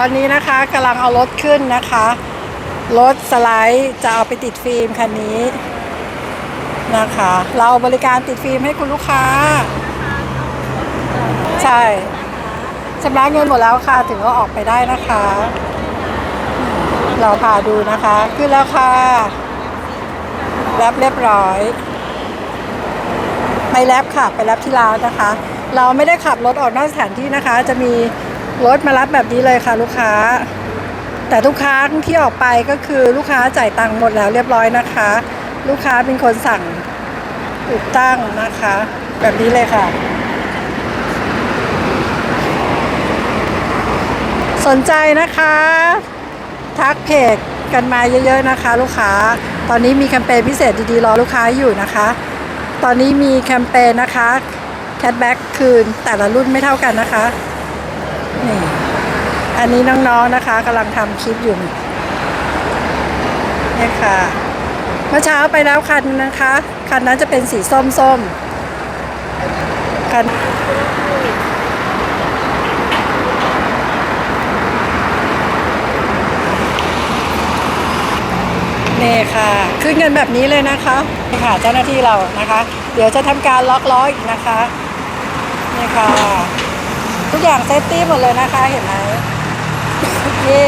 ตอนนี้นะคะกำลังเอารถขึ้นนะคะ รถสไลด์จะเอาไปติดฟิล์มคันนี้นะคะ เราบริการติดฟิล์มให้คุณลูกค้า ใช่ชำระเงินหมดแล้วค่ะ ถึงเอาออกไปได้นะคะ เราพาดูนะคะ ขึ้นแล้วค่ะแรปเรียบร้อยไปแรปค่ะ ไปแรปที่ร้านนะคะ เราไม่ได้ขับรถออกนอกสถานที่นะคะ จะมี รถมารับแบบนี้เลยค่ะลูกค้า แต่ทุกครั้งที่ออกไปก็คือลูกค้าจ่ายตังค์หมดแล้วเรียบร้อยนะคะ ลูกค้าเป็นคนสั่งติดตั้งนะคะ แบบนี้เลยค่ะ สนใจนะคะ ทักเพจกันมาเยอะๆนะคะ ลูกค้า ตอนนี้มีแคมเปญพิเศษดีๆรอลูกค้าอยู่นะคะ ตอนนี้มีแคมเปญนะคะแคทแบ็กคืนแต่ละรุ่นไม่เท่ากันนะคะ นี่อันนี้น้องๆนะคะกำลังทำคลิปอยู่นี่ค่ะเมื่อเช้าไปแล้วคันนะคะ คันนั้นจะเป็นสีส้มๆคันนี่ค่ะ ขึ้นเงินแบบนี้เลยนะคะนี่ค่ะเจ้าหน้าที่เรานะคะ เดี๋ยวจะทำการล็อกล้ออีกนะคะนี่ค่ะ ทุกอย่างเซฟตี้หมดเลยนะคะ เห็นไหมเย่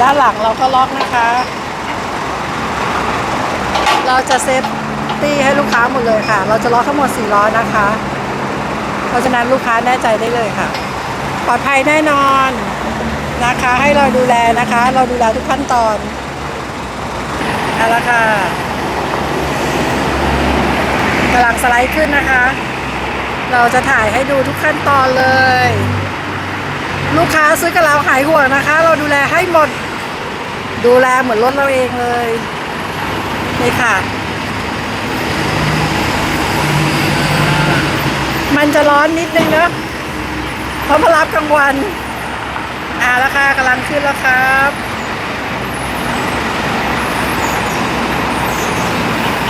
ด้านหลังเราก็ล็อกนะคะ เราจะเซฟตี้ให้ลูกค้าหมดเลยค่ะ เราจะล็อกทั้งหมด4ล้อนะคะ เพราะฉะนั้นลูกค้าแน่ใจได้เลยค่ะ ปลอดภัยแน่นอนนะคะ ให้เราดูแลนะคะ เราดูแลทุกขั้นตอนเอาละค่ะ กำลังสไลด์ขึ้นนะคะ เราจะถ่ายให้ดูทุกขั้นตอนเลย ลูกค้าซื้อกับเราหายห่วงนะคะ เราดูแลให้หมด ดูแลเหมือนรถเราเองเลยนี่ค่ะ มันจะร้อนนิดนึงเนอะเพราะมารับกลางวัน อ่าราคากำลังขึ้นแล้วครับ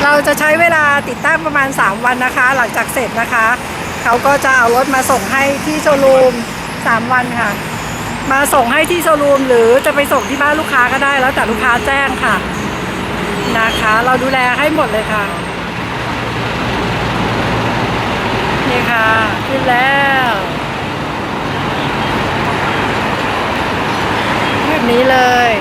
เราจะใช้เวลาติดตั้งประมาณ 3 วันนะคะ หลังจากเสร็จนะคะ เขาก็จะเอารถมาส่งให้ที่โชว์รูม 3 วันค่ะ มาส่งให้ที่โชว์รูม หรือจะไปส่งที่บ้านลูกค้าก็ได้ แล้วแต่ลูกค้าแจ้งค่ะนะคะ เราดูแลให้หมดเลยค่ะนี่ค่ะขึ้นแล้วแบบนี้เลย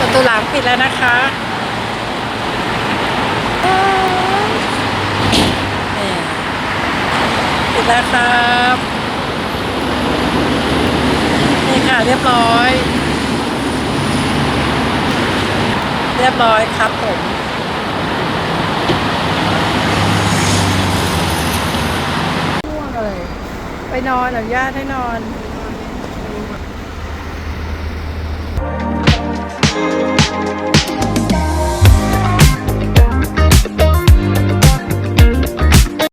ประตู หลังปิดแล้วนะคะนี่ปิดแล้วครับ นี่ค่ะเรียบร้อย เรียบร้อยครับผมง่วงเลยไปนอนอนุญาตให้นอน